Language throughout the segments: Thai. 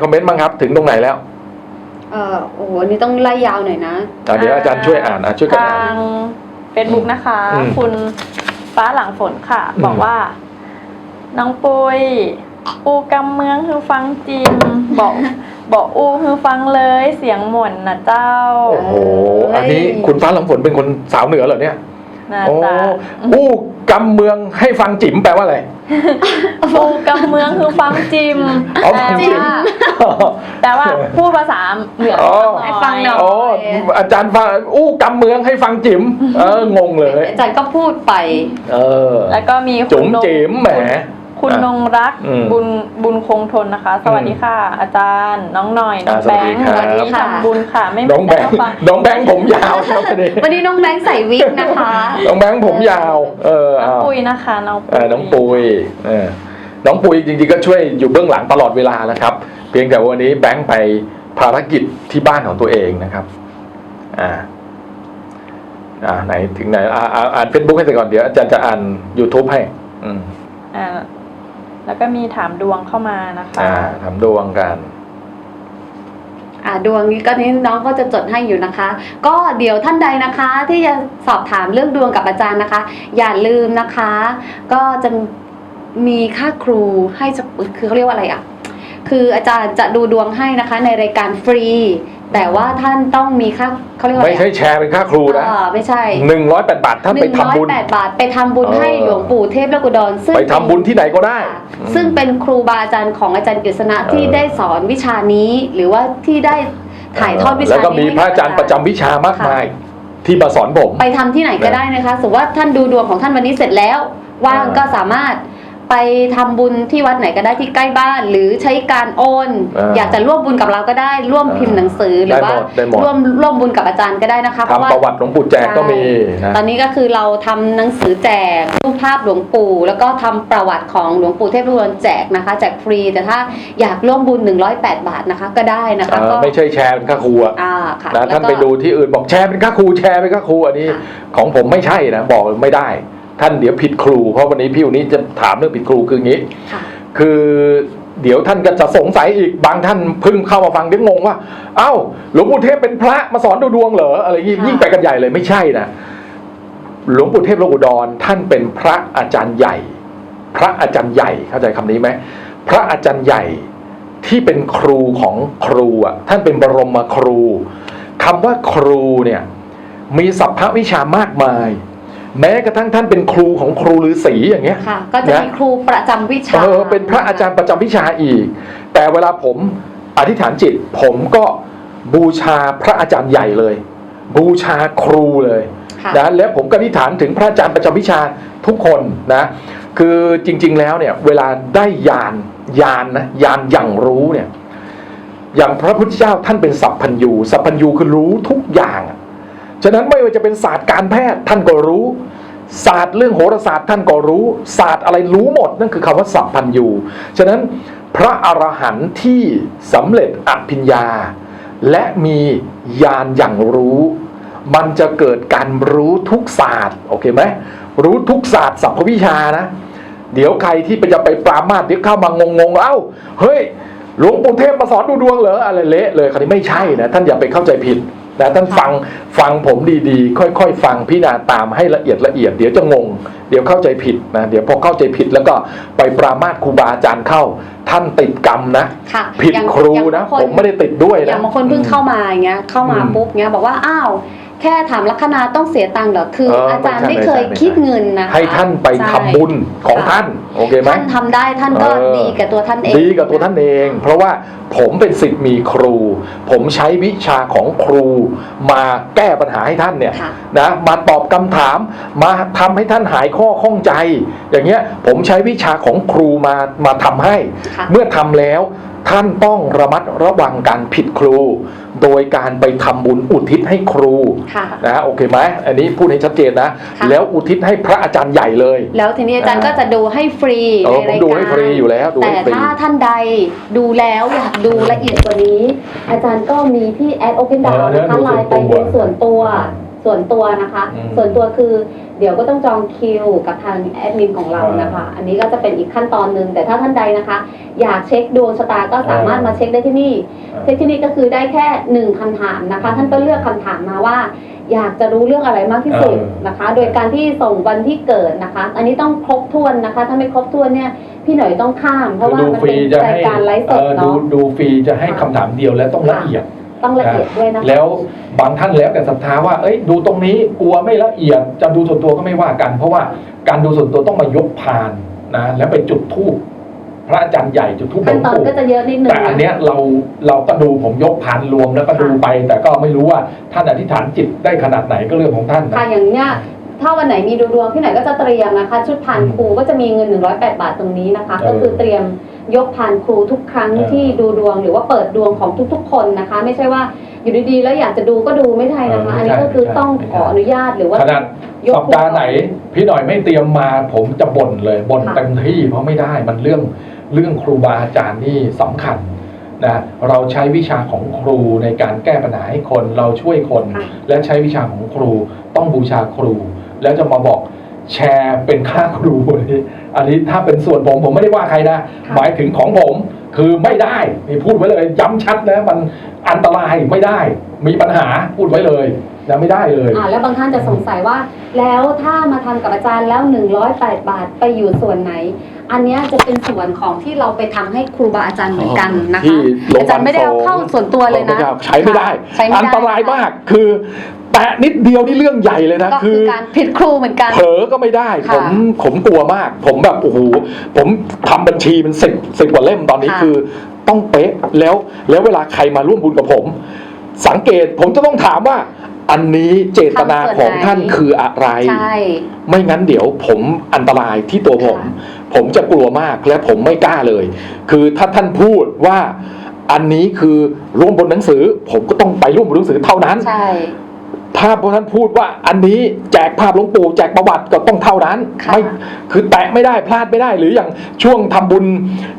อ่านคอมเมนต์บ้างครับ ถึงตรงไหนแล้วเออโอ้โหอันนี่ต้องไล่ยาวหน่อยนะ อะเดี๋ยวอาจารย์ช่วยอ่านอะช่วยกันอ่าทาน งเฟซบุ๊กนะคะ อืมคุณฟ้าหลังฝนค่ะ อืม บอกว่า น้องปุยอูกำเมืองคือฟังจิมบอกบอกอูคือฟังเลยเสียงหม่นนะเจ้า โอ้โหเอ้ยอันนี้คุณฟ้าหลังฝนเป็นคนสาวเหนือเหรอเนี่ย นะโอ้จ๊ะอู้กำเมืองให้ฟังจิ๋มแปลว่าอะไรอูกำเมืองคือฟังจิมอ๋อแปลฟังจิ๋มว่าแปลว่าพูดภาษาเหนืออ๋อให้ฟังหน่อย โอ้อาจารย์ฟังอู้กำเมืองให้ฟังจิ๋มเอองงเลย อาจารย์ก็พูดไป เออ แล้วก็มีจุ๋คุณมนงจิ๋มแหม คุณนงรักอืมบุญบุญคงทนนะคะ สวัสดีค่ะ อาจารย์ น้องหน่อยน้องอ่าสแบวัสดีงค์ครับ วันนี้ค่ะทำบุญค่ะ ไม่น้องมีแบแต่งค์ฟังน้องแบงค์ผมยาวครับวันนี้วันนี้น้องแบงค์ใส่วิกนะคะ น้องแบงค์ผมยาว เออน้องเอา ปุยนะคะน้องเออน้องปุยเออน้องปุยจริงๆก็ช่วยอยู่เบื้องหลังตลอดเวลาแล้วครับ เพียงแต่วันนี้แบงค์ไปภารกิจที่บ้านของตัวเองนะครับ อ่า อ่าไหนถึงไหน อ่าอ่าอ่านเฟซบุ๊กให้เสร็จก่อนเดี๋ยวอาจารย์จะอ่าน YouTube ให้ อืม อ่า แล้วก็มีถามดวงเข้ามานะคะอ่าทำดวงกัน อ่าดวงนี้ก็นี้น้องก็จะจดให้อยู่นะคะ ก็เดี๋ยวท่านใดนะคะ ที่จะสอบถามเรื่องดวงกับอาจารย์นะคะ อย่าลืมนะคะ ก็จะมีค่าครูให้จะคือเขาเรียกว่าอะไรอะ คืออาจารย์จะดูดวงให้นะคะในรายการฟรี แต่ว่าท่านต้องมีค่าเขาเรียกว่าอะไม่ไรใช่อะแชร์เป็นค่าครูนะอ่าไม่ใช่หนึ่งร้อยแปดบาทท่านไปทำบุญหนึ่งร้อยแปดบาทไปทำบุญเออ ให้หลวงปู่เทพและกุดรซึ่ง ไปทำบุญที่ไหนก็ได้ ค่ะซึ่งเป็นครูบาอาจารย์ของอาจารย์กฤษณะเออ ที่ได้สอนวิชานี้ หรือว่าที่ได้ถ่ายทอดวิชาแล้วนี้ก็มีพระอาจารย์ประจำวิชามากมาย ที่มาสอนผม ไปทำที่ไหนก็ได้นะคะสมมติว่าท่านดูดวงของท่านวันนี้เสร็จแล้ว ว่างเออ ก็สามารถ ไปทำบุญที่วัดไหนก็ได้ที่ใกล้บ้าน หรือใช้การโอนเออออยากจะร่วมบุญกับเราก็ได้ ร่วมเออพิมพ์หนังสือหรือว่าได้หมดได้หมด ร่วมร่วมบุญกับอาจารย์ก็ได้นะคะเพราะว่า ทำประวัติหลวงปู่แจกก็มีนะ ตอนนี้ก็คือเราทำหนังสือแจกรูปภาพหลวงปู่ แล้วก็ทำประวัติของหลวงปู่เทพรุนแจกนะคะแจกฟรี แต่ถ้าอยากร่วมบุญ 108 บาทนะคะก็ได้นะคะเออก็ไม่ใช่แชร์เป็นค่าครูอะอ่าค่ะนะแล้วท่านก็ไปดูที่อื่นบอกแชร์เป็นค่าครูแชร์เป็นค่าครูอันนี้ ค่ะ ของผมไม่ใช่นะบอกไม่ได้ ท่านเดี๋ยวผิดครู เพราะวันนี้พี่วันนี้จะถามเรื่องผิดครูคืออย่างนี้ค่ะคือเดี๋ยวท่านก็จะสงสัยอีกบางท่านเพิ่งเข้ามาฟังเดี๋ยวงงว่า เอ้าหลวงปู่เทพเป็นพระมาสอนดูดวงเหรออะไรยิ่งค่ะยิ่งไปกันใหญ่เลยไม่ใช่นะหลวงปู่เทพหลวงอุดรท่านเป็นพระอาจารย์ใหญ่ พระอาจารย์ใหญ่เข้าใจคำนี้ไหมพระอาจารย์ใหญ่ที่เป็นครูของครูอะท่านเป็นบรมครูคำว่าครูเนี่ยมีสัพพวิชามากมาย แม้กระทั่งท่านเป็นครูของครูฤาษีอย่างเงี้ยค่ะ ก็จะมีครูประจำวิชาเออเป็นพระอาจารย์ประจำวิชาอีก แต่เวลาผมอธิษฐานจิต ผมก็บูชาพระอาจารย์ใหญ่เลย บูชาครูเลยค่ะนะและผมก็อธิษฐานถึงพระอาจารย์ประจำวิชาทุกคนนะคือจริง ๆ แล้วเนี่ยเวลาได้ญาณญาณนะญาณอย่างรู้เนี่ยอย่างพระพุทธเจ้าท่านเป็นสัพพัญญูสัพพัญญูคือรู้ทุกอย่างอะ ฉะนั้นไม่ว่าจะเป็นศาสตร์การแพทย์ท่านก็รู้ ศาสตร์เรื่องโหราศาสตร์ท่านก็รู้ ศาสตร์อะไรรู้หมดนั่นคือคำว่าสัพพัญญูฉะนั้นพระอรหันต์ที่สำเร็จอภิญญา และมีญาณอย่างรู้ มันจะเกิดการรู้ทุกศาสตร์โอเคไหมรู้ทุกศาสตร์สัพพวิชานะ เดี๋ยวใครที่ไปจะไปปรามาสเดี๋ยวเข้ามางงๆเอ้าเฮ้ยหลวงปู่เทพมาสอนดูดวงเหรออะไรเละเลยคราวนี้ไม่ใช่นะท่านอย่าไปเข้าใจผิด นะท่านฟังฟังผมดีๆ ค่อยๆ ฟังพิจารณาตามให้ละเอียดละเอียดเดี๋ยวจะงง เดี๋ยวเข้าใจผิดนะเดี๋ยวพอเข้าใจผิดแล้วก็ไปปรามาสครูบาอาจารย์เข้า ท่านติดกรรมนะ ค่ะผิดอย่างครูอย่างนะ บางผมไม่ได้ติดด้วยอนะ ย่างบางคนเพิ่งเข้ามาอย่างเงี้ยเข้ามาอืมปุ๊บเงี้ยบอกว่าอ้าว แค่ถามลัคนาต้องเสียตังค์เหรอคือเอออาจารย์ไม่ไม่ใช่เคยไม่ใช่ คิดเงินนะคะให้ท่านไปทำบุญของค่ะท่านโอเคไหม ท่านทำได้ท่านก็เออ ดีกับตัวท่านเองดีกับตัวท่านเอง เพราะว่าผมเป็นสิทธิ์มีครู ผมใช้วิชาของครูมาแก้ปัญหาให้ท่านเนี่ยค่ะ นะมาตอบคำถามมาทำให้ท่านหายข้อข้องใจ อย่างเงี้ยผมใช้วิชาของครูมามาทำให้ ค่ะ เมื่อทำแล้วท่านต้องระมัดระวังการผิดครู โดยการไปทำบุญอุทิศให้ครูค่ะนะโอเคไหมอันนี้พูดให้ชัดเจนนะค่ะแล้วอุทิศให้พระอาจารย์ใหญ่เลย แล้วทีนี้อาจารย์อ่าก็จะดูให้ฟรีเอในอผมรายดูการให้ฟรีอยู่แล้วดูแต่ให้ฟรีถ้าท่านใดดูแล้วอยากดูละเอียดกว่านี้ อาจารย์ก็มีที่แอดโอเพนดาวเออเดี๋ยวนะคะดูไลส่วนน์ไปตัวดูส่วนตัว ส่วนตัวนะคะ อืมส่วนตัวคือเดี๋ยวก็ต้องจองคิวกับทางแอดมินของเรานะคะ อันนี้ก็จะเป็นอีกขั้นตอนหนึ่งแต่ถ้าท่านใดนะคะ อยากเช็คดวงชะตาก็สามารถมาเช็คได้ที่นี่เช็คที่นี่ก็คือได้แค่หนึ่งคำถามนะคะ ท่านก็เลือกคำถามมาว่า อยากจะรู้เรื่องอะไรมากที่สุดเออ นะคะ โดยการที่ส่งวันที่เกิดนะคะ อันนี้ต้องครบถ้วนนะคะ ถ้าไม่ครบถ้วนเนี่ยพี่หน่อยต้องข้าม เพราะว่าดูมันฟรีเป็นจะรายให้การไลฟ์สเอดอดูเนาะ ดูฟรีจะให้คำถามเดียวและต้องละเอียด ต้องละเอียดด้วยนะคะ แล้วบางท่านแล้วแต่ศรัทธาว่า เอ้ยดูตรงนี้กลัวไม่ละเอียดจะดูส่วนตัวก็ไม่ว่ากัน เพราะว่าการดูส่วนตัวต้องมายกพานนะแล้วไปจุดธูปพระอาจารย์ใหญ่จุดธูปหลขั้นวงตอนปู่ก็จะเยอะนิดนึงแต่อันเนี้ยนะเราเราก็ดูผมยกพานรวมแล้วก็ดูค่ะไป แต่ก็ไม่รู้ว่าท่านอธิษฐานจิตได้ขนาดไหนก็เรื่องของท่านนะ ค่ะอย่างเนี้ยถ้าวันไหนมีดูดวงพี่หน่อยก็จะเตรียมนะคะ ชุดพานครูก็จะมีเงิน 108 บาทตรงนี้นะคะเออก็คือเตรียม ยกพานครูทุกครั้งเออที่ดูดวงหรือว่าเปิดดวงของทุกๆ คนนะคะ ไม่ใช่ว่าอยู่ดีๆ แล้วอยากจะดูก็ดูไม่ได้นะคะเออไม่อันนี้ใช่ก็คือไม่ใช่ต้องไม่ขใช่ออนุญาตหรือว่าขนาดยกสัปดาห์ไหน พี่หน่อยไม่เตรียมมาผมจะบ่นเลยบ่นค่ะเต็มที่เพราะไม่ได้มันเรื่องเรื่องครูบาอาจารย์นี่สำคัญนะเราใช้วิชาของครูในการแก้ปัญหาให้คนเราช่วยคนค่ะและใช้วิชาของครูต้องบูชาครู แล้วจะมาบอก แชร์เป็นค่าครูอันนี้อันนี้ถ้าเป็นส่วนผมผมไม่ได้ว่าใครนะค่ะหมายถึงของผมคือไม่ได้นี่พูดไว้เลยย้ำชัดนะมันอันตรายไม่ได้ มีปัญหาพูดไว้เลยนะไม่ได้เลยอ่าแล้วบางท่านจะสงสัยว่า แล้วถ้ามาทำกับอาจารย์แล้ว 108 บาทไปอยู่ส่วนไหน อันเนี้ยจะเป็นส่วนของที่เราไปทำให้ครูบาอาจารย์เหมือนกันนะคะที่โรงพยาบาลอาจารย์ไม่ได้เอาเข้าส่วนตัวเลยนะใช้ไม่ได้ ใช้ไม่ได้อันตรายมากคือแตะนิดเดียวนี่เรื่องใหญ่เลยนะ ก็คือการผิดครูเหมือนกัน เผลอก็ไม่ได้ค่ะผมผมกลัวมาก ผมแบบโอ้โหผมทำบัญชีเป็นสิบสิบกว่าเล่มตอนนี้ค่ะคือต้องเป๊ะแล้วแล้วเวลาใครมาร่วมบุญกับผม สังเกตผมจะต้องถามว่า อันนี้เจตนาของท่านคืออะไร ใช่ ไม่งั้นเดี๋ยวผมอันตรายที่ตัวผม ค่ะ ผมจะกลัวมากและผมไม่กล้าเลย คือถ้าท่านพูดว่าอันนี้คือร่วมบนหนังสือ ผมก็ต้องไปร่วมบนหนังสือเท่านั้นใช่ถ้าพระท่านพูดว่าอันนี้แจกภาพหลวงปู่แจกประวัติก็ต้องเท่านั้นค่ะไม่คือแตะไม่ได้พลาดไม่ได้ หรืออย่างช่วงทำบุญ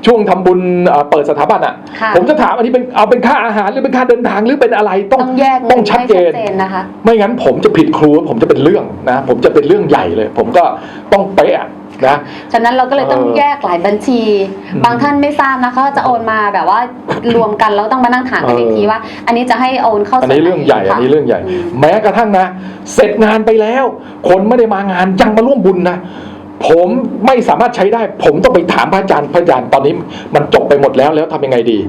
ช่วงทำบุญเอ่อเปิดสถาบันอะค่ะ ผมจะถามอันนี้เป็นเอาเป็นค่าอาหารหรือเป็นค่าเดินทางหรือเป็นอะไรต้องต้องแยกต้องชัดเจนให้นะคะไม่งั้นผมจะผิดครูผมจะเป็นเรื่องนะผมจะเป็นเรื่องใหญ่เลย ผมก็ต้องเป๊ะอะ นะฉะนั้นเราก็เลยต้องเออแยกหลายบัญชีอืมบางท่านไม่ทราบนะคะว่าจะโอนมาแบบว่ารวมกันแล้วต้องมานั่งถามกันเอออีอีกทีว่า อันนี้จะให้โอนเข้าอันนี้ส่วไเรื่องใหญ่ค่ะอันนี้เรื่องใหญ่อืมแม้กระทั่งนะ เสร็จงานไปแล้ว คนไม่ได้มางานยังมาร่วมบุญนะผมไม่สามารถใช้ได้ ผมต้องไปถามพระอาจารย์พระอาจารย์ตอนนี้มันจบไปหมดแล้วแล้วทำยังไงดี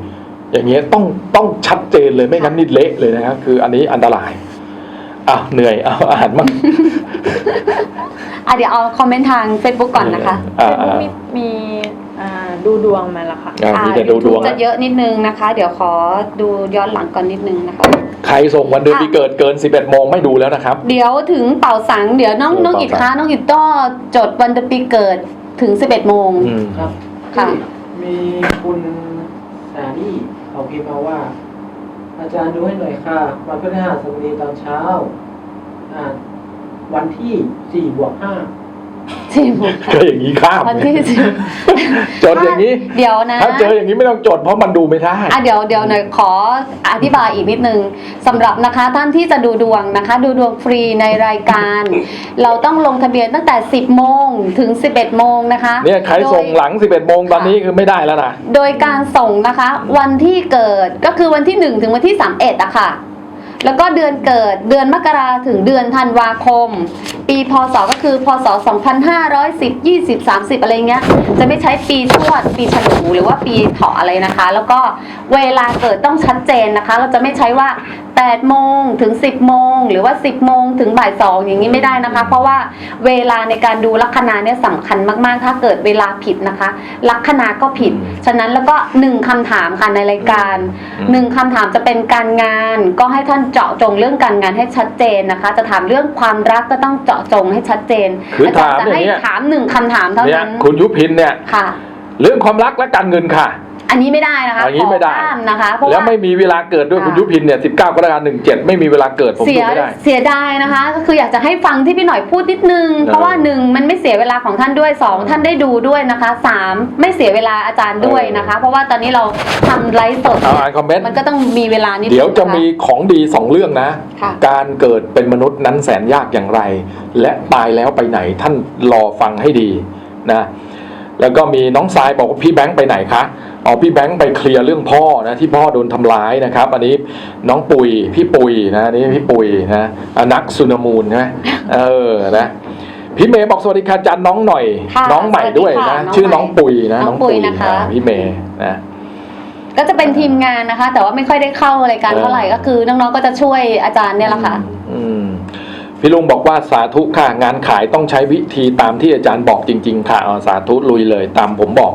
อย่างเงี้ยต้องต้องชัดเจนเลยไม่งั้นนี่เละเลยนะครับคืออันนี้อันตราย อะเหนื่อยเอาอาหารมั่งอะเดี๋ยวเอาคอมเมนต์ทาง Facebook ก่อนนะคะอ่าเฟซบุ๊อ่ากมีมีอ่าดูดวงมาแล้วค่ะ อ่ามีแต่ดูดวงจะเยอะนิดนึงนะคะ เดี๋ยวขอดูย้อนหลังก่อนนิดนึงนะคะ ใครส่งวันเดือนปีเกิดเกิน 11โมงไม่ดูแล้วนะครับ เดี๋ยวถึงเป่าสัง เดี๋ยวน้องเออน้องอิดเป่าสัคะงน้องอิดก็จดวันเดือนปีเกิดถึง 11โมงอืม ครับ ค่ะ มีคุณสานี่เขาพิมพ์มาว่า อาจารย์ดูให้หน่อยค่ะ วันพฤหัสบดีตอนเช้าอ่าวันที่สี่บวกห้า สิบก็อย่างนี้ข้ามวันที่สิบจดอย่างนี้เดี๋ยวนะ ถ้าเจออย่างนี้ไม่ต้องจดเพราะมันดูไม่ได้อะเดี๋ยวเดี๋ยวหน่อยขออธิบายอีกนิดนึงสำหรับนะคะท่านที่จะดูดวงนะคะ ดูดวงฟรีในรายการ เราต้องลงทะเบียนตั้งแต่ 10 โมงถึง 11 โมงนะคะเนี่ยใครโดส่งหลัง 11 โมงตอนนี้คือไม่ได้แล้วนะโดยการส่งนะคะ วันที่เกิดก็คือวันที่ 1 ถึงวันที่ 31อะค่ะ แล้วก็เดือนเกิดเดือนมกราถึงเดือนธันวาคม ปีพศก็คือพศ 2510 20 30 อะไรเงี้ย จะไม่ใช้ปีชวด ปีฉลูหรือว่าปีเถาะอะไรนะคะ แล้วก็เวลาเกิดต้องชัดเจนนะคะ เราจะไม่ใช้ว่า 8โมงถึง 10 โมง หรือว่า 10 โมงถึงบ่าย2อย่างนี้ไม่ได้นะคะ เพราะว่าเวลาในการดูลัคนาเนี่ยสำคัญมากๆ ถ้าเกิดเวลาผิดนะคะ ลัคนาก็ผิดอืมฉะนั้นแล้วก็หนึ่งคำถามค่ะในรายการอืมหนึ่งคำถามจะเป็นการงาน ก็ให้ท่านเจาะจงเรื่องการงานให้ชัดเจนนะคะ จะถามเรื่องความรักก็ต้องเจาะจงให้ชัดเจนคืออาจารย์ถามจะอย่างให้เงี้ยถามหนึ่งคำถามเท่าเนี่ยนั้นคุณยุพินเนี่ยค่ะ เรื่องความรักและการเงินค่ะ อันนี้ไม่ได้นะคะอันนี้ไม่ได้ ขห้ามนะคะเพราะแล้วว่า ไม่มีเวลาเกิดด้วยค่ะ คุณยุพินเนี่ย 19 กรกฎาคม 17 ไม่มีเวลาเกิดผมเสีดูยไม่ได้ เสียดายนะคะ ก็คืออยากจะให้ฟังที่พี่หน่อยพูดนิดนึง เพราะว่าหนึ่งมันไม่เสียเวลาของท่านด้วยสองท่านได้ดูด้วยนะคะสามไม่เสียเวลาอาจารย์ด้วยนะคะ เพราะว่าตอนนี้เราทำไลฟ์สดเอาอ่านคอมเมนต์ มันก็ต้องมีเวลานิดนึงเดี๋ยวจะนคมีของดีสองเรื่องนะ ค่ะ การเกิดเป็นมนุษย์นั้นแสนยากอย่างไร และตายแล้วไปไหนท่านรอฟังให้ดีนะ แล้วก็มีน้องทรายบอกว่าพี่แบงค์ไปไหนคะ อ๋อพี่แบงค์ไปเคลียร์เรื่องพ่อนะที่พ่อโดนทำร้ายนะครับ อันนี้น้องปุยพี่ปุยนะอันนี่พี่ปุยนะอะนักสุนมูลใช่ไหมเออนะพี่เมย์บอกสวัสดีค่ะจันน้องหน่อยค่ะน้องใหม่ด้วยสวัสดีนะค่ะชื่อน้องปุยนะน้องปุยนะคะอ่พี่เมย์นะก็จะเป็นทีมงานนะคะ แต่ว่าไม่ค่อยได้เข้ารายการเออเท่าไหร่ก็คือน้องๆก็จะช่วยอาจารย์เนี่ยแหละค่ะอืมพี่ลุงบอกว่าสาธุค่ะงานขายต้องใช้วิธีตามที่อาจารย์บอกจริง ๆ ค่ะอ๋อสาธุลุยเลยตามผมบอก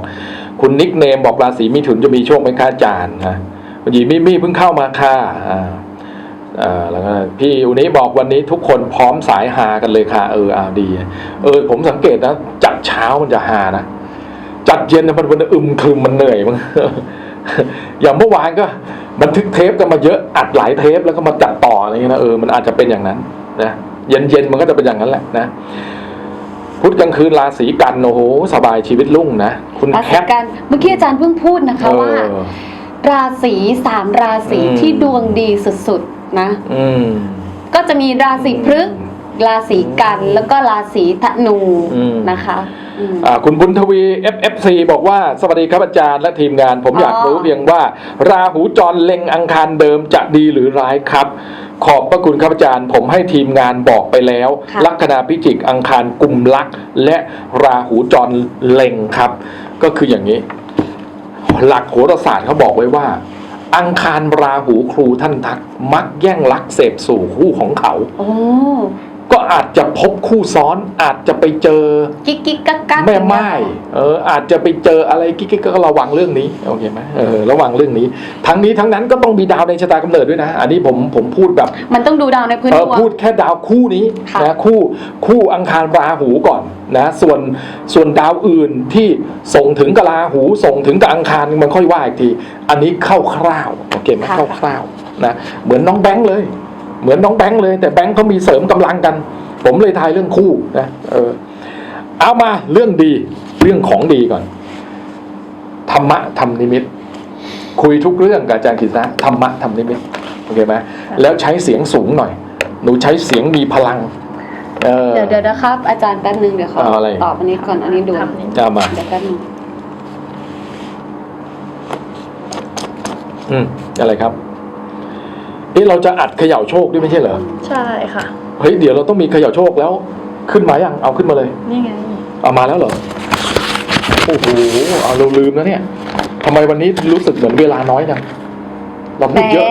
คุณนิกเนมบอกราศีมิถุนจะมีโชคไหมคะอาจารย์นะคุณหญิงมิมี่เพิ่งเข้ามาค่ะอ่าอ่าแล้วก็พี่อุนี้บอกวันนี้ทุกคนพร้อมสายหากันเลยค่ะ เอออาดี เออ ผมสังเกตนะ จัดเช้ามันจะหานะ จัดเย็นนะมันมันอึมครึมมันเหนื่อยมั้งอย่างเมื่อวานก็ บันทึกเทปกันมาเยอะอัดหลายเทปแล้วก็มาจัดต่ออะไรเงี้ยนะเออมันอาจจะเป็นอย่างนั้นนะเย็นเย็นมันก็จะเป็นอย่างนั้นแหละนะ พุธกลางคืนราศีกันโอ้โหสบายชีวิตรุ่งนะ คุณราแคศีท กันเมื่อกี้อาจารย์เพิ่งพูดนะคะว่าเออราศีสามราศีอืม ที่ดวงดีสุดๆนะ อืม ก็จะมีราศีพฤษภราศีกันแล้วก็ราศีธนูอืม นะคะอืม อ่าคุณบุญทวี FFC บอกว่าสวัสดีครับอาจารย์และทีมงาน ผมอ๋อออ ยากรู้เพียงว่า ราหูจรเล็งอังคารเดิมจะดีหรือร้ายครับ ขอบพระคุณครับอาจารย์ ผมให้ทีมงานบอกไปแล้ว ค่ะ ลัคนาพิจิกอังคารกลุ่มลักษณ์และราหูจรเล็งครับ ก็คืออย่างนี้ หลักโหราศาสตร์เขาบอกไว้ว่า อังคารราหูครูท่านทัก มักแย่งลักเสพสู่คู่ของเขา โอ้ ก็อาจจะพบคู่ซ้อน อาจจะไปเจอกิ๊กกิ๊กกักกักแม่ไม้เอออาจจะไปเจออะไรกิ๊กๆก็ระวังเรื่องนี้โอเคไหมเออระวังเรื่องนี้ ทั้งนี้ทั้งนั้นก็ต้องมีดาวในชะตากำเนิดด้วยนะ อันนี้ผมผมพูดแบบ มันต้องดูดาวในพื้นเอดอวงพูดแค่ดาวคู่นี้ค่ะนะคู่คู่อังคารราหูก่อนนะส่วนส่วนดาวอื่นที่ส่งถึงกับราหูส่งถึงกับอังคารมันค่อยว่าอีกที อันนี้เข้าคร่าวๆโอเคไหมเข้าคร่าวๆนะเหมือนน้องแบงค์เลย เหมือนน้องแบงค์เลย แต่แบงค์เขามีเสริมกำลังกัน ผมเลยทายเรื่องคู่นะเออเอามาเรื่องดีเรื่องของดีก่อน ธรรมะธรรมนิมิต คุยทุกเรื่องกับอาจารย์กฤษณะธรรมะธรรมนิมิตโอเคไหมแล้วใช้เสียงสูงหน่อย หนูใช้เสียงมีพลังเออเดี๋ยวเดี๋ยวนะครับ อาจารย์แป๊บนึงเดี๋ยวขอเอาอะไรตอบอันนี้ก่อนอันนี้ดูทำนี้เอามาเดี๋ยวแป๊บนึงอืมอะไรครับเอ๊ะเราจะอัดเขย่าโชคด้วยไม่ใช่เหรอใช่ค่ะ เฮ้ยเดี๋ยวเราต้องมีเขย่าโชคแล้ว ขึ้นมายังเอาขึ้นมาเลย นี่ไง เอามาแล้วเหรอโอ้โหเอาเราลืมแล้วเนี่ยทำไมวันนี้รู้สึกเหมือนเวลาน้อยจังเราแหมพูดเยอะ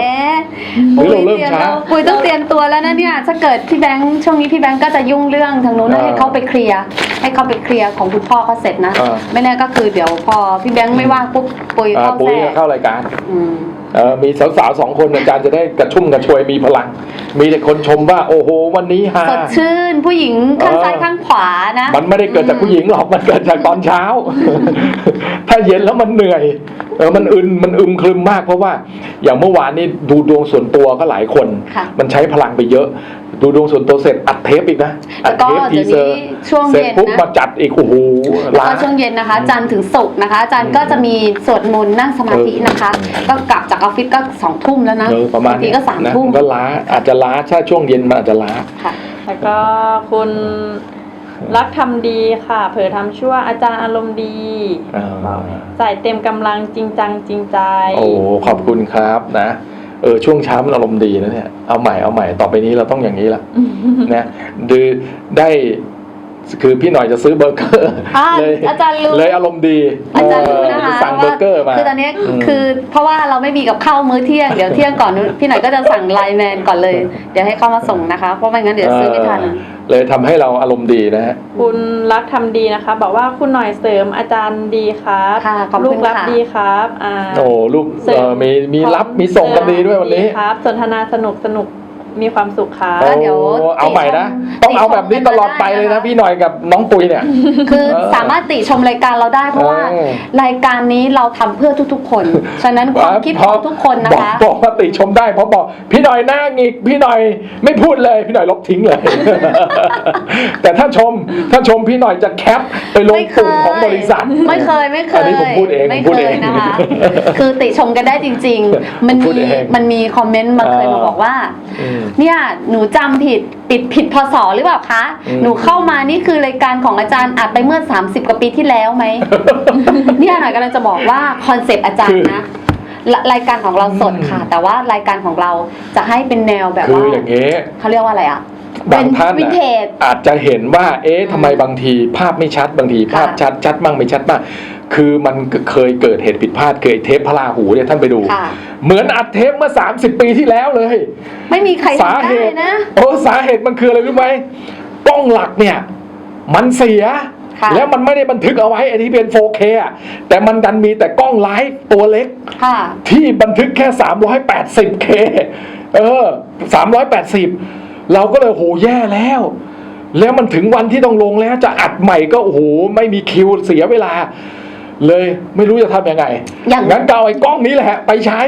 หรือเราเริ่มช้า ปุยต้องเตรียมตัวแล้วนะเนี่ยถ้าเกิดพี่แบงค์ช่วงนี้พี่แบงค์ก็จะยุ่งเรื่องทางนู้นเออให้เขาไปเคลียร์ให้เขาไปเคลียร์ของคุณพ่อเขาเสร็จนะเออไม่แน่ก็คือเดี๋ยวพอพี่แบงค์ไม่ว่างปุ๊บปุยอ่าเข้าปุ๋แทยรกเข้ารายการ อืมเออ มีสาวๆสองคนอาจารย์จะได้กระชุ่มกระชวยมีพลัง มีแต่คนชมว่า โอ้โห วันนี้ฮาสดชื่นผู้หญิงข้างซ้ายเออข้างขวานะ มันไม่ได้เกิดจากผู้หญิงหรอกมันเกิดจากตอนเช้า ถ้าเย็นแล้วมันเหนื่อยเออมันอึนมันอึมครึมมากเพราะว่า อย่างเมื่อวานนี้ดูดวงส่วนตัวก็หลายคนค่ะมันใช้พลังไปเยอะ ดูดวงส่วนตัวเสร็จอัดเทปอีกนะอัดเทปแล้วก็ทีเซอร์เดี๋ยวนี้ช่วงเสร็จเย็นปุ๊บนะมาจัดอีกโอ้โหแล้วล้าก็ช่วงเย็นนะคะ จันทร์ถึงศุกร์นะคะอาจารย์ก็จะมีสวดมนต์นั่งสมาธินะคะเออก็กลับจากออฟฟิศก็สองทุ่มแล้วนะเออประมาณบางทีเนี้ยก็สามนะทุ่มนก็ล้าอาจจะล้าถ้าช่วงเย็นมันอาจจะล้าค่ะแล้วก็คุณรักทำดีค่ะ เผลอทำชั่วอาจารย์อารมณ์ดีอ่าบอกใส่เต็มกำลังจริงจังจริงใจ โอ้ขอบคุณครับนะ เออช่วงเช้ามันอารมณ์ดีนะเนี่ยเอาใหม่เอาใหม่ต่อไปนี้เราต้องอย่างนี้ละนะดือได้ คือพี่หน่อยจะซื้อเบอร์เกอร์อ่าเลยอาจารย์รู้ เลยอารมณ์ดีอาจารย์รู้นะคะเออสั่งเบอร์เกอร์มาคือตอนนี้มคือเพราะว่าเราไม่มีกับข้าวมื้อเที่ยงเดี๋ยวเที่ยงก่อนพี่หน่อยก็จะสั่งไลน์แมนก่อนเลย เดี๋ยวให้เขามาส่งนะคะ เพราะไม่งั้นเดี๋ยวซื้อไม่ทันเออเลยทำให้เราอารมณ์ดีนะฮะคุณรักทำดีนะคะ บอกว่าคุณหน่อยเสริมอาจารย์ดีครับค่ะขอบคุณลูกรับค่ะดีครับอ่าโอ้ลูกเสริเออมีมีรับมีส่งกันดีด้วยวันนี้ครับสนทนาสนุกสนุก มีความสุขค่ะก็เดี๋ยวโอ้เอาใหม่นะ ติชมต้องเอาแบบนี้ตลอดไปเลยนะพี่หน่อยกับน้องปุยเนี่ย คือเออสามารถติชมรายการเราได้เพราะว่า เออ รายการนี้เราทำเพื่อทุกๆ คน ฉะนั้นความคิดของทุกคนนะบอกคะ บอกว่าติชมได้เพราะบอก พี่หน่อยหน้างิกพี่หน่อยไม่พูดเลยพี่หน่อยลบทิ้งเลย แต่ถ้าชมถ้าชมพี่หน่อยจะแคปไปลงกลุ่มของบริษัท ไม่เคยไม่เคยอันนี้ผมพูดเองไม่ผมพูเคดเอยงนะคะ คือติชมกันได้จริง ๆ มันพูดมีเองมันมีคอมเมนต์มาเคยเออมาบอกว่า อืมเนี่ยหนูจำผิดปิดผิดพศหรือเปล่าคะ อืม หนูเข้ามานี่คือรายการของอาจารย์อัดไปเมื่อ 30 กว่าปีที่แล้วไหม เนี่ยหน่อยกำลังจะบอกว่าคอนเซปต์อาจารย์นะละรายการของเราสดค่ะ แต่ว่ารายการของเราจะให้เป็นแนวแบบคือว่าอย่างนี้เขาเรียกว่าอะไรอะ บางท่านวินน่ะเทจอาจจะเห็นว่า เอ๊ะอืมทำไมบางทีภาพไม่ชัด บางทีค่ะภาพชัดชัดบ้างไม่ชัดบ้าง คือมันเคยเกิดเหตุผิดพลาดเคยเทปพระราหูเนี่ยท่านไปดู ค่ะ เหมือนอัดเทปเมื่อ 30 ปีที่แล้วเลย ไม่มีใครสาทำเหได้ตุนะ โอ้สาเหตุมันคืออะไรรู้ไหมกล้องหลักเนี่ย มันเสีย ค่ะ แล้วมันไม่ได้บันทึกเอาไว้ไอ้ที่เป็น 4K อะแต่มันดันมีแต่กล้องไลฟ์ตัวเล็ก ค่ะ ที่บันทึกแค่ 380K เออ 380 เราก็เลยโหแย่แล้ว แล้วมันถึงวันที่ต้องลงแล้วจะอัดใหม่ก็โอ้โหไม่มีคิวเสียเวลา เลยไม่รู้จะทำยังไง อย่าง งั้นก็เอาไอ้กล้องนี้แหละไปใช้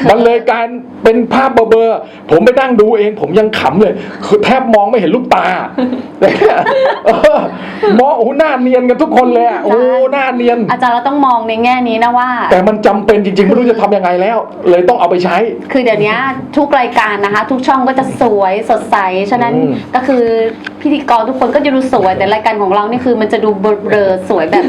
ค่ะมันเลยการเป็นภาพเบลอๆผมไปนั่งดูเอง ผมยังขำเลย คือแทบมองไม่เห็นลูกตาเออมองโอ้โหหน้าเนียนกันทุกคนเลยอะโอ้โหหน้าเนียน อาจารย์เราต้องมองในแง่นี้นะว่า แต่มันจำเป็นจริงๆ ไม่รู้จะทำยังไงแล้ว เลยต้องเอาไปใช้ คือเดี๋ยวนี้ทุกรายการนะคะ ทุกช่องก็จะสวยสดใส ฉะนั้นอืม ก็คือพิธีกรทุกคนก็จะดูสวยแต่รายการของเรานี่คือมันจะดูเบลอๆสวยแบบ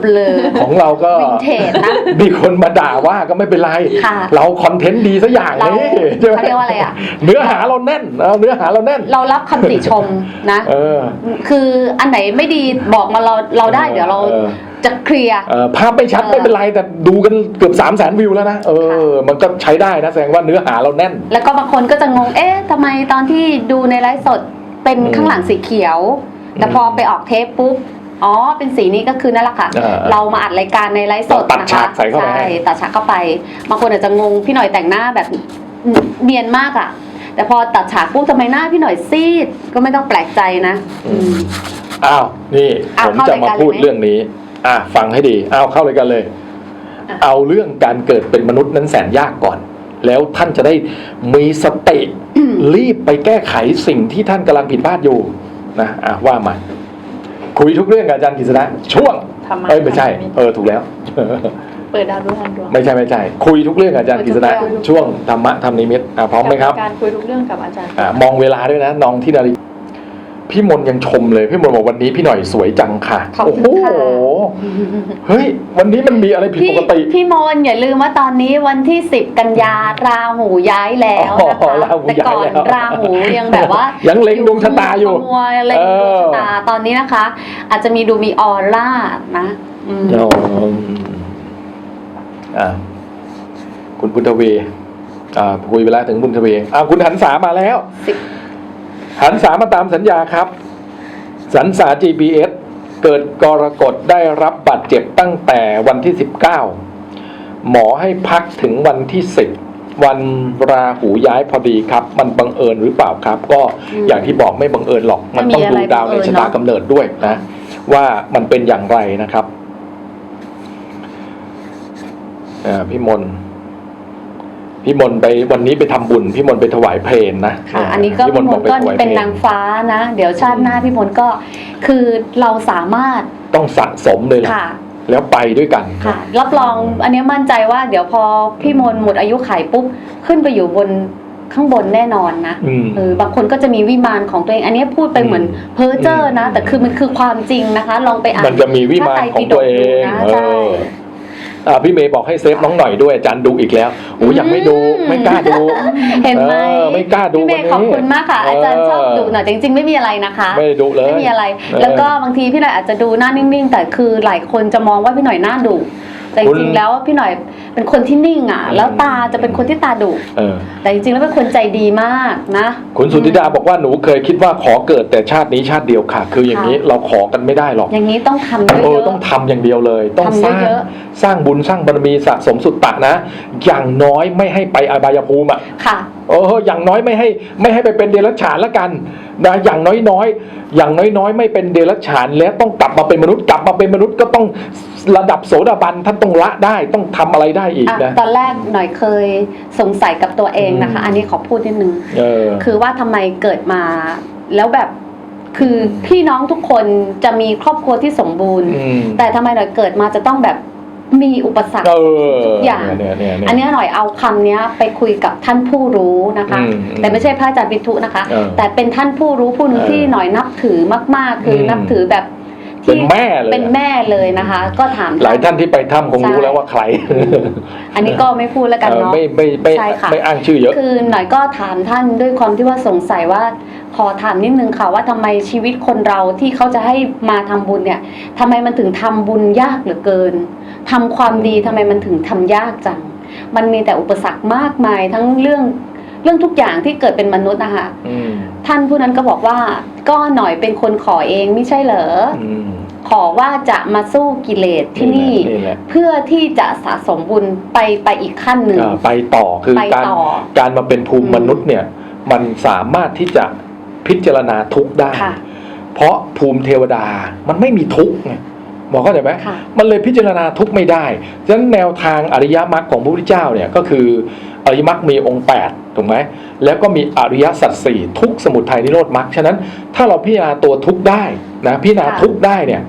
เบลอของเราก็วินเทจนะ มีคนมาด่าว่าก็ไม่เป็นไร ค่ะเราคอนเทนต์ดีสักอย่างเรานี่ใช่ไหมเขาเรียกว่าอะไรอะ เนื้อหาเราแน่นเอาเนื้อหาเราแน่นๆเรารับคำติชมนะ เออ คืออันไหนไม่ดีบอกมาเราเราได้เดี๋ยวเราเออ จะเคลียร์ เออภาพไม่ชัดเออไม่เป็นไรแต่ดูกันเกือบ3ามแสนวิวแล้วนะเออมันก็ใช้ได้นะแสดงว่าเนื้อหาเราแน่น แล้วก็บางคนก็จะงง เอ๊ะทำไมตอนที่ดูในไลฟ์สดเป็นอืมข้างหลังสีเขียว แต่พอไปออกเทปปุ๊บ อ๋อ เป็นสีนี้ก็คือนั่นแหละค่ะอ่าเรามาอัดรายการในไลฟ์สดตัดนะคะฉากใส่เข้าไปใช่ตัดฉากเข้าไป บางคนอาจจะงงพี่หน่อยแต่งหน้าแบบเนียนมากอะแต่พอตัดฉากปุ๊บทำไมหน้าพี่หน่อยซีดก็ไม่ต้องแปลกใจนะ อืม อ้าวนี่อ้าวผมจะมาเข้ารายการพูดเลยไหมเรื่องนี้ อะฟังให้ดีเอาเข้าเลยกันเลย อะ เอาเรื่องการเกิดเป็นมนุษย์นั้นแสนยากก่อน แล้วท่านจะได้มีสติรีบไปแก้ไขสิ่งที่ท่านกำลังผิดพลาดอยู่นะอะว่ามา คุยทุกเรื่องกับอาจารย์กฤษณะช่วงธรรมะเอ้ยไม่ใช่ธรรมะเออถูกแล้ว เปิดดาวรู้ทันดวง ไม่ใช่ไม่ใช่คุยทุกเรื่องกับอาจารย์กฤษณะคุยทุกเรื่อง ช่วงธรรมะธรรมนิมิตอะพร้อมไหมครับการคุยทุกเรื่องกับอาจารย์ อ่ามองเวลาด้วยนะน้องที่นาฬิกา พี่มนต์ยังชมเลย พี่มนต์บอกวันนี้พี่หน่อยสวยจังค่ะ ขอบโอ้คุโห ณค่ะ เฮ้ย วันนี้มันมีอะไรผิดพี่ปกติ พี่มนอย่าลืมว่าตอนนี้วันที่ 10 กันยาราหูย้ายแล้วนะอ๋อคะราหูแต่ก่อนย้ายแล้วราหูยังแบบว่า ยัยังเล็งดวงชะตาอยู่ขมัวเล็งดวงชะตาตอนนี้นะคะ อาจจะมีดูมีออร่านะอืมอ๋ออ่าคุณพุทธเวอ่าคุยไปแล้วถึงพุทธเวอ่าคุณหันษามาแล้ว สิบ หันษามาตามสัญญาครับ สันษา GPS เกิดกรกฎได้รับบาดเจ็บตั้งแต่วันที่ 19 หมอให้พักถึงวันที่ 10 วันราหูย้ายพอดีครับ มันบังเอิญหรือเปล่าครับ ก็อย่างที่บอกไม่บังเอิญหรอก มันต้องดูดาวในชะตากำเนิดด้วยนะ ว่ามันเป็นอย่างไรนะครับอ่าพี่มนต์ พี่มนต์ไปวันนี้ไปทำบุญพี่มนต์ไปถวายเพลงนะค่ะอันนี้ก็พี่พี่มนบอกก็ถวายเป็นพลนางฟ้านะ เดี๋ยวชาติหน้าพี่มนก็คือเราสามารถต้องสะสมเลยแหละค่ะ แล้วไปด้วยกันค่ะ รับรองอันนี้มั่นใจว่า เดี๋ยวพอพี่มนหมดอายุไขปุ๊บขึ้นไปอยู่บนข้างบนแน่นอนนะอืมเออบางคนก็จะมีวิมานของตัวเอง อันนี้พูดไปเหมือนเพ้อเจ้อนะ แต่คือมันคือความจริงนะคะ ลองไปอ่านมันจะมีวิมานของตัวเองพระไตรปิฎกดูนะเอใช่ ออ่าพี่เมย์บอกให้เซฟน้องหน่อยด้วยอาจารย์ดูอีกแล้วโอ้ยังไม่ดูอืมไม่กล้าดูเห็นไหมเออไม่กล้าดูพี่เมย์วันนี้ขอบคุณมากค่ะเออออาจารย์ชอบดุหน่อยแต่จริงๆ ไม่มีอะไรนะคะ ไม่ได้ดูเลย ไม่มีอะไรเออแล้วก็บางทีพี่หน่อยอาจจะดูหน้านิ่งๆ แต่คือหลายคนจะมองว่าพี่หน่อยหน้าดุ แต่จคุณริงๆแล้วพี่หน่อยเป็นคนที่นิ่งอะ แล้วตาจะเป็นคนที่ตาดุเออ แต่จริงๆแล้วเป็นคนใจดีมากนะ คุณสุทธิดาบอกว่าหนูเคยคิดว่าขอเกิดแต่ชาตินี้ชาติเดียวค่ะ คืออย่างนี้เราขอกันไม่ได้หรอก อย่างนี้ต้องทำเยเอออะ ต้องทำอย่างเดียวเลย ต้องทำสร้างเยอะ สร้างบุญสร้างบารมีสะสมสุตตะนะ อย่างน้อยไม่ให้ไปอบายภูมิอะๆค่ะ เอออย่างน้อยไม่ให้ไม่ให้ไปเป็นเดรัจฉานละกันนะอย่างน้อยๆอย่างน้อยๆ ไม่เป็นเดรัจฉานแล้วต้องกลับมาเป็นมนุษย์กลับมาเป็นมนุษย์ก็ต้อง ระดับโสดาบันท่านต้องละได้ต้องทำอะไรได้อีกอะนะตอนแรกหน่อยเคยสงสัยกับตัวเองนะคะอืมอันนี้ขอพูดนิดนึงเออคือว่าทำไมเกิดมาแล้วแบบคือพี่น้องทุกคนจะมีครอบครัวที่สมบูรณ์อืมแต่ทำไมหน่อยเกิดมาจะต้องแบบมีอุปสรรคเออทุกอย่างเนี่ยเนี่ยเนี่ยอันนี้หน่อยเอาคำเนี้ยไปคุยกับท่านผู้รู้นะคะอืมแต่ไม่ใช่พระอาจารย์ปิทุนะคะเออแต่เป็นท่านผู้รู้ผู้หนึงเออที่หน่อยนับถือมาก ๆ คืออมนับถือแบบ เป็นแม่เลยเป็นแม่เลยนะคะ ก็ถามหลายท่านที่ไปถ้ำคงรู้ใช่แล้วว่าใคร อันนี้ก็ไม่พูดแล้วกันเออเนาะไม่ไม่ไม่ใช่ค่ะไม่อ้างชื่อเยอะ คือหน่อยก็ถามท่านด้วยความที่ว่าสงสัยว่าขอถามนิดนึงค่ะว่าทำไมชีวิตคนเราที่เขาจะให้มาทำบุญเนี่ยทำไมมันถึงทำบุญยากเหลือเกินทำความดีทำไมมันถึงทำยากจัง มันมีแต่อุปสรรคมากมายทั้งเรื่อง เรื่องทุกอย่างที่เกิดเป็นมนุษย์นะคะอืมท่านผู้นั้นก็บอกว่า ก็หน่อยเป็นคนขอเองไม่ใช่เหรออืมขอว่าจะมาสู้กิเลสที่นี่ นี่แหละเพื่อที่จะสะสมบุญไปไปอีกขั้นหนึ่ง อ่าไปต่อคือไปการต่อ การมาเป็นภูมิอืมมนุษย์เนี่ย มันสามารถที่จะพิจารณาทุกข์ได้ ค่ะ เพราะภูมิเทวดามันไม่มีทุกข์ไง บอกเข้าใจไหมค่ะมันเลยพิจารณาทุกข์ไม่ได้ ฉะนั้นแนวทางอริยมรรคของพระพุทธเจ้าเนี่ยก็คืออริยมรรคมีองค์8ถูกไหมแล้วก็มีอริยสัจสี่ทุกข์สมุทัยนิโรธมรรคฉะนั้นถ้าเราพิจารณาตัวทุกข์ได้นะพิจารณาค่ะทุกข์ได้เนี่ย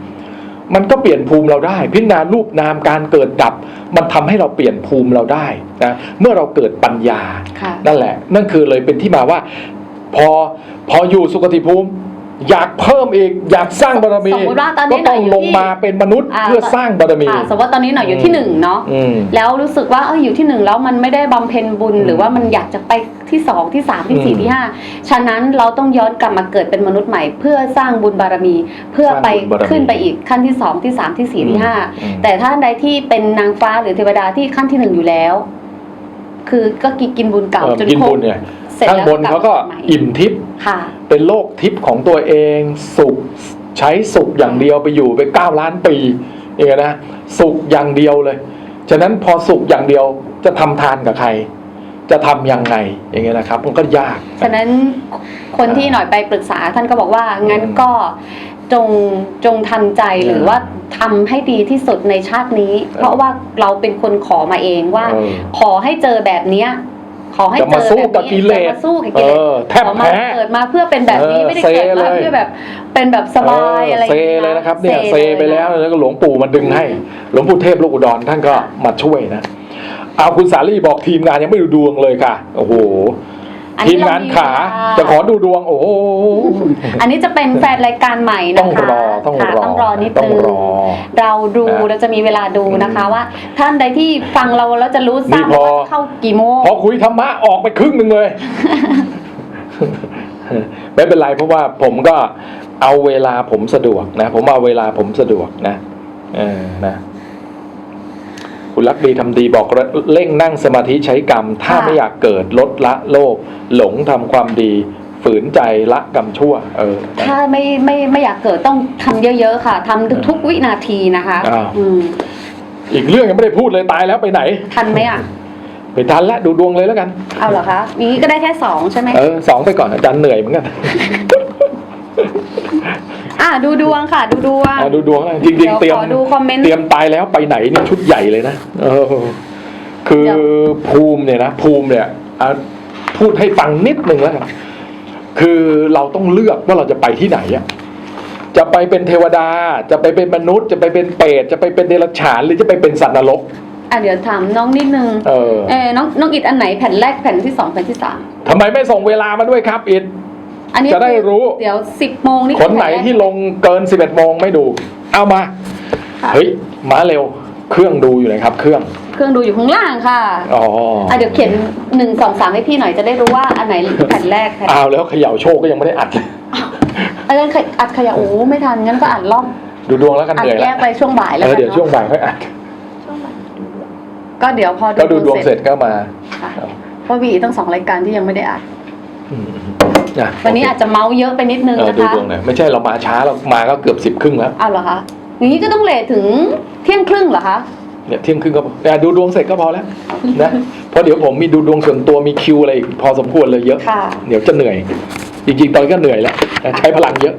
มันก็เปลี่ยนภูมิเราได้ พิจารณารูปนามการเกิดดับ มันทำให้เราเปลี่ยนภูมิเราได้นะเมื่อเราเกิดปัญญาค่ะนั่นแหละ นั่นคือเลยเป็นที่มาว่า พอพออยู่สุคติภูมิ อยากเพิ่มอีกอยากสร้างบารมีสมมุติว่าตอนนี้ก็ต้องหน่อยอยู่ลงที่มาเป็นมนุษย์อ่าเพื่อสร้างบารมี ค่ะสมมติว่าตอนนี้หน่อยอยู่ที่หนึ่งเนาะอืมแล้วรู้สึกว่าเอออยู่ที่หนึ่งแล้วมันไม่ได้บำเพ็ญบุญอืมหรือว่ามันอยากจะไปที่สองที่สามที่สี่อืมที่ห้าฉะนั้นเราต้องย้อนกลับมาเกิดเป็นมนุษย์ใหม่ เพื่อสร้างบุญบารมี เพื่อไปสร้างบุญบารมีขึ้นไปอีกขั้นที่สองที่สามที่สี่ที่ห้าอืม แต่ถ้าใดที่เป็นนางฟ้าหรือเทวดาที่ขั้นที่หนึ่งอยู่แล้ว คือก็กินกินบุญเก่าเออจนกินครบุบญเนี่ยเสร็จข้างแล้วบนเขาก็ลับมาใหม่อิ่มทิพย์ค่ะ เป็นโลกทิพย์ของตัวเองสุขใช้สุขอย่างเดียวไปอยู่ไปเก้าล้านปีอย่างเงี้ยนะสุขอย่างเดียวเลย ฉะนั้นพอสุขอย่างเดียวจะทำทานกับใคร จะทำยังไงอย่างเงี้ยนะครับ มันก็ยาก ฉะนั้นคนที่หน่อยไปปรึกษาท่านก็บอกว่างั้นอืมก็ จงจงทันใจเออหรือว่าทำให้ดีที่สุดในชาตินี้ เพราะว่าเราเป็นคนขอมาเองว่า เออขอให้เจอแบบเนี้ยขอให้จะเจมาอสู้แบบกับนี้กิเลสจะมาสู้กับเอกิเลสอแทบขอมาแพ้เกิดมาเพื่อเป็นแบบนี้เออไม่ได้เกิดมาเซเลย เพื่อแบบเป็นแบบสบายอะไรเซเลยนะครับเนี่ยเซไปแล้วเยแล้วก็หลวงปู่มาดึงให้ หลวงปู่เทพลูกอุดรท่านก็มาช่วยนะเอาคุณสาลีบอกทีมงานยังไม่ดูดวงเลยค่ะ โอ้โห อันทีนี้มงานเรขาเวลจะขอดูดวงโอ้โห อันนี้จะเป็นแฟนรายการใหม่นะคะต้องรอต้องค่ะรอต้องรอนิดต้องนึงรอ เราดูนะเราจะมีเวลาดูนะคะอืมว่า ท่านใดที่ฟังเราแล้วจะรู้ทราบนี่พอ ว่าจะเข้ากี่โมง พอคุยธรรมะออกไปครึ่งหนึ่งเลย ไม่เป็นไรเพราะว่าผมก็เอาเวลาผมสะดวกนะ ผมเอาเวลาผมสะดวกนะเออนะ คุณรักดีทำดีบอกเร่งนั่งสมาธิใช้กรรม ถ้าค่ะไม่อยากเกิดลดละโลภหลงทำความดีฝืนใจละกรรมชั่ว เออนะถ้าไม่ไม่ไม่อยากเกิดต้องทำเยอะๆค่ะทำทุกวินาทีนะคะอ้าวอืมอีกเรื่องยังไม่ได้พูดเลยตายแล้วไปไหน ทันไหมอะไปทันละดูดวงเลยแล้วกัน เอาเหรอคะนี้ก็ได้แค่สองใช่ไหมเออสองไปก่อนอาจารย์เหนื่อยเหมือนกัน อะดูดวงค่ะ ดูดวง อะดูดวงนะจริงๆเตรียมขอดูคอมเมนต์ เตรียมตายแล้วไปไหนนี่ชุดใหญ่เลยนะเออคือเดี๋ยวภูมิเนี่ยนะภูมิเนี่ยอะพูดให้ฟังนิดนึงแล้วกันคือเราต้องเลือกว่าเราจะไปที่ไหนอะจะไปเป็นเทวดา จะไปเป็นมนุษย์ จะไปเป็นเปรตจะไปเป็นเดรัจฉานหรือจะไปเป็นสัตว์นรก อะเดี๋ยวถามน้องนิดนึงเออ เออน้องน้องอิดอันไหนแผ่นแรกแผ่นที่สองแผ่นที่สาม ทำไมไม่ส่งเวลามาด้วยครับอิด อันนี้จะได้รู้ เดี๋ยวสิบโมงนี่คนไหนที่ลงเกิน11โมงไม่ดู เอามาค่ะเฮ้ย มาเร็ว เครื่องดูอยู่ไหนครับ เครื่อง เครื่องดูอยู่ข้างล่างค่ะ อ๋ออะเดี๋ยวเขียนหนึ่งสองสามให้พี่หน่อยจะได้รู้ว่าอันไหนแผ่นแรกแผ่นอ้าวแล้วเขย่าโชคก็ยังไม่ได้อัดเลยอาจารย์อัดขยะโอ้ไม่ทันงั้นก็อัดรอบดูดวงแล้วกันอัดเหนื่อยแยแล้วกไปช่วงบ่ายแล้วเออกันเดี๋ยวช่วงเนาะบ่ายค่อยอัดช่วงบ่ายก็เดี๋ยวพอก็ดูดวงเสร็จก็มาค่ะเพราะมีอีกตั้งสองรายการที่ยังไม่ได้อัด อืมอ่ะวันนี้อาจจะเมาส์เยอะไปนิดนึงเออนะดูคะดวงหน่อยไม่ใช่เรามาช้าเรามาก็เกือบสิบครึ่งแล้วเอาเหรอคะอย่างนี้ก็ต้องเลทถึงเที่ยงครึ่งเหรอคะเนี่ยเที่ยงครึ่งก็พอเนี่ยดูดวงเสร็จก็พอแล้วนะเพราะเดี๋ยวผมมีดูดวงส่วนตัวมีคิวอะไรอีกพอสมควรเลยเยอะค่ะเดี๋ยวจะเหนื่อย จริงๆตอนนก็เหนื่อยแล้วนะใช้พลังเยอะ